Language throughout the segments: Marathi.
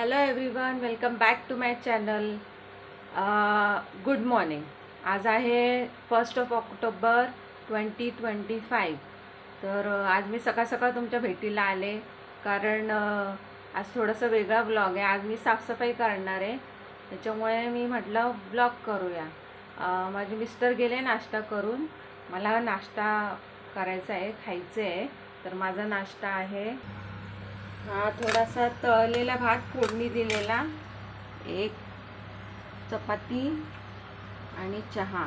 Hello everyone welcome back to my channel good morning आज आहे first of October twenty twenty five तर uh, आज मी सकाळ सकाळ तुमच्या भेटीला आले. कारण uh, आज थोडंसं वेगळा ब्लॉग आहे. आज मी साफसफाई करणार आहे. त्याच्यामुळे मी म्हटलं ब्लॉग करूया. Uh, माझे मिस्टर गेले नाश्ता करून. मला नाश्ता करायचा आहे खायचं आहे तर माझा नाश्ता आहे. हा थोडासा तळलेला भात फोडणी दिलेला. एक चपाती आणि चहा.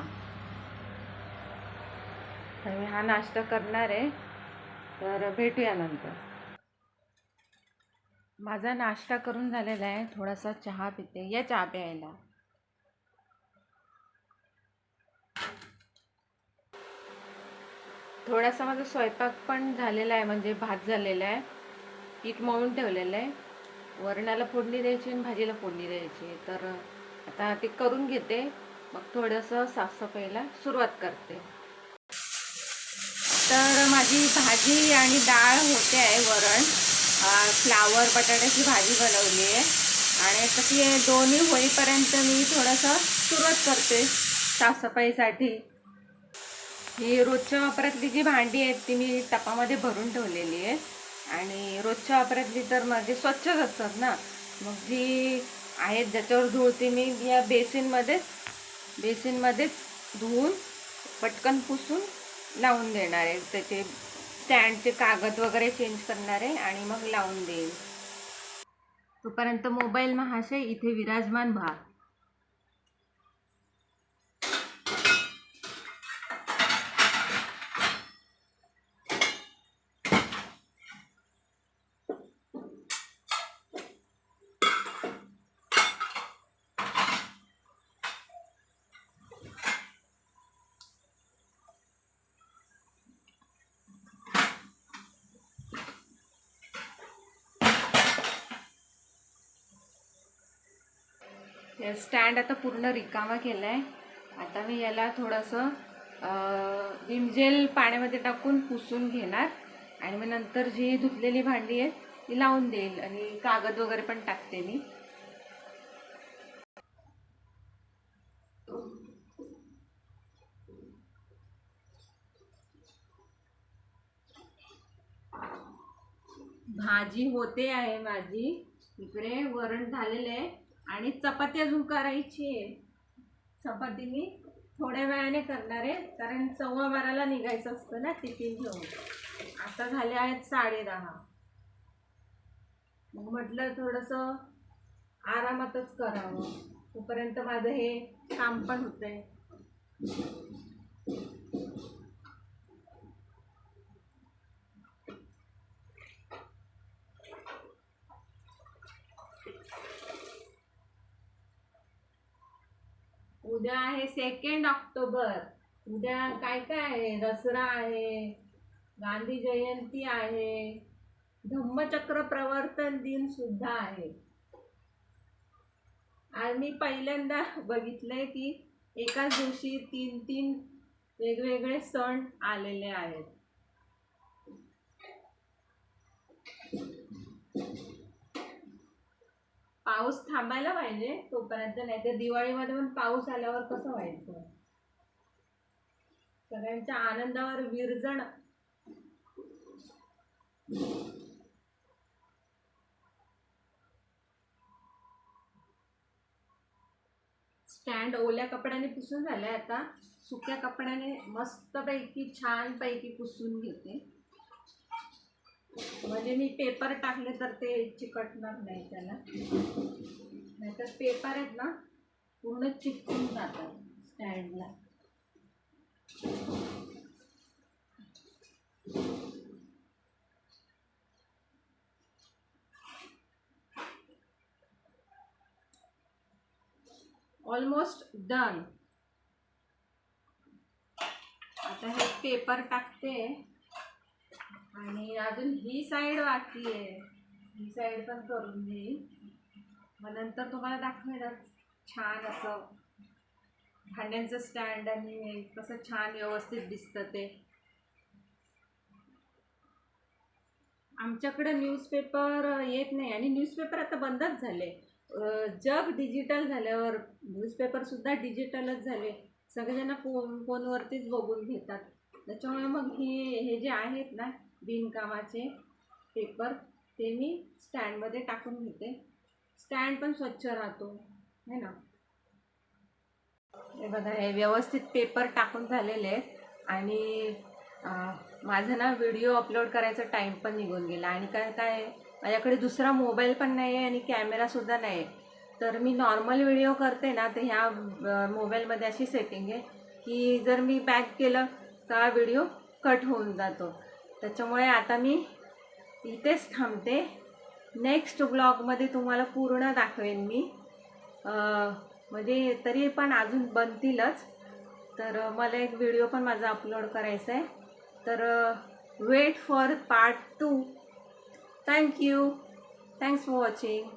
तर मी हा नाश्ता करणार आहे. तर भेटूया नंतर. माझा नाश्ता करून झालेला आहे. थोडासा चहा पिते. या चहा प्यायला. थोडासा माझा स्वयंपाक पण झालेला आहे. म्हणजे भात झालेला आहे. पीठ मळून ठेवलेलं आहे. वरणाला फोडणी द्यायची आणि भाजीला फोडणी द्यायची. तर आता ते करून घेते. मग थोडंसं साफसफाईला सुरुवात करते. तर माझी भाजी आणि डाळ होते आहे वरण. फ्लावर बटाट्याची भाजी बनवली आहे. आणि तशी दोन्ही होईपर्यंत मी थोडंसं सुरुवात करते साफसफाईसाठी. ही रोजच्या वापरातली जी भांडी आहेत ती मी टपामध्ये भरून ठेवलेली आहे आणि रोजच्या वापरातली तर माझी स्वच्छच असतात ना. मग जी आहेत ज्याच्यावर धुळते मी या बेसिनमध्येच बेसिनमध्येच धुवून पटकन पुसून लावून देणार आहे. त्याचे स्टँडचे कागद वगैरे चेंज करणार आहे आणि मग लावून देईल. तोपर्यंत मोबाईल महाशय इथे विराजमान व्हा. स्टँड आता पूर्ण रिकामा केला आहे आता मी याला थोडंसं विमजेल विम जेल पाण्यामध्ये टाकून पुसून घेणार. आणि मग नंतर जी धुतलेली भांडी आहेत ती लावून देईल. आणि कागद वगैरे पण टाकते मी. भाजी होते आहे माझी. इकडे वरण झालेलं आहे. आणि चपाती अजून करायची आहे. चपाती मी थोड्या वेळाने करणार आहे कारण सव्वा बाराला निघायचं असतं ना टिफिन घेऊन. आता झाले आहेत साडे दहा. मग म्हटलं थोडंसं आरामातच करावं. तोपर्यंत माझं हे काम पण होतंय. उद्या आहे सेकंड ऑक्टोबर. उद्या काय काय आहे? दसरा आहे गांधी जयंती आहे धम्मचक्र प्रवर्तन दिन सुद्धा आहे. आज मी पहिल्यांदा बघितलंय की एकाच दिवशी तीन तीन वेगवेगळे सण आलेले आहेत. पाऊस थांबायला पाहिजे तोपर्यंत नाही तर दिवाळीमध्ये पण पाऊस आल्यावर कसं व्हायचं? सगळ्यांच्या आनंदावर विरजण. स्टँड ओल्या कपड्याने पुसून झालाय आता. सुक्या कपड्याने मस्तपैकी छान पैकी पुसून घेते. म्हणजे मी पेपर टाकले तर ते चिकटणार नाही त्याला. नाहीतर पेपर आहेत ना पूर्ण चिकटून जातात स्टँडला. ऑलमोस्ट डन आता हे पेपर टाकते. आणि अजून ही साईड बाकी आहे. ही साईड पण करून देईल मग नंतर तुम्हाला दाखवेलच छान असं भांड्यांचं स्टँड आणि कसं छान व्यवस्थित दिसतं ते. आमच्याकडे न्यूजपेपर येत नाही आणि न्यूजपेपर आता बंदच झाले. जग डिजिटल झाल्यावर न्यूजपेपरसुद्धा डिजिटलच झाले. सगळेजण फोन फोनवरतीच बघून घेतात. त्याच्यामुळे मग हे हे जे आहेत ना बिनकामाचे पेपर ते मी स्टँडमध्ये टाकून घेते. स्टँड पण स्वच्छ राहतो है ना? हे बघा हे व्यवस्थित पेपर टाकून झालेले आहेत. आणि माझा ना व्हिडिओ अपलोड करायचा टाईम पण निघून गेला. आणि काय काय आहे, माझ्याकडे दुसरा मोबाईल पण नाही आहे आणि कॅमेरासुद्धा नाही आहे तर मी नॉर्मल व्हिडिओ करते ना तर ह्या मोबाईलमध्ये अशी सेटिंग आहे की जर मी बॅक केलं तर व्हिडिओ कट होऊन जातो. त्याच्यामुळे आता मी इथेच थांबते. नेक्स्ट ब्लॉगमध्ये तुम्हाला पूर्ण दाखवेन मी. म्हणजे तरी पण अजून बनतीलच. तर मला एक व्हिडिओ पण माझा अपलोड करायचा आहे तर wait for part two thank you thanks for watching